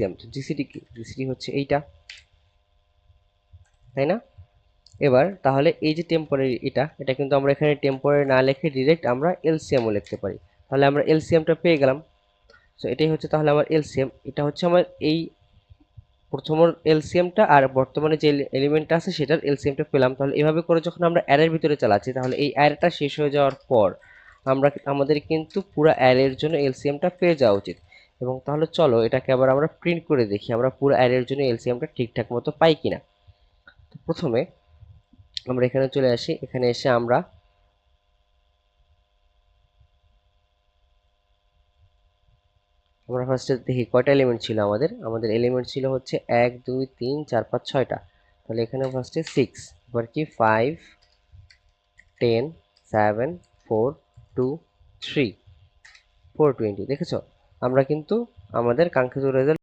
LCM GCD কি? GCD হচ্ছে এইটা, তাই না? এবার তাহলে এই যে টেম্পোরারি এটা এটা কিন্তু আমরা এখানে টেম্পোরারি না লিখে ডিরেক্ট আমরা এলসিএমও লিখতে পারি। তাহলে আমরা এলসিএমটা পেয়ে গেলাম। সো এটাই হচ্ছে তাহলে আমার এলসিএম এটা হচ্ছে আমার এই প্রথম এলসিএমটা আর বর্তমানে যে এলিমেন্টটা আছে সেটার এলসিএমটা পেলাম। তাহলে এভাবে করে যখন আমরা অ্যারের ভিতরে চালাচ্ছি, তাহলে এই অ্যারেটা শেষ হয়ে যাওয়ার পর আমরা আমাদের কিন্তু পুরো অ্যারের জন্য এলসিএমটা পেয়ে যাওয়া উচিত। এবং তাহলে চলো এটাকে আবার আমরা প্রিন্ট করে দেখি, আমরা পুরো অ্যারের জন্য এলসিএমটা ঠিকঠাক মতো পাই কিনা। তো প্রথমে আমরা এখানে চলে আসি, এখানে এসে আমরা আমরা ফার্স্টে দেখি কয়টা এলিমেন্ট ছিল আমাদের। আমাদের এলিমেন্ট ছিল হচ্ছে এক, দুই, তিন, চার, পাঁচ, ছয়টা। তাহলে এখানে ফার্স্টে সিক্স এবার কি? Five ten seven four two three four twenty দেখেছ? আমরা কিন্তু আমাদের কাঙ্ক্ষিত রেজাল্ট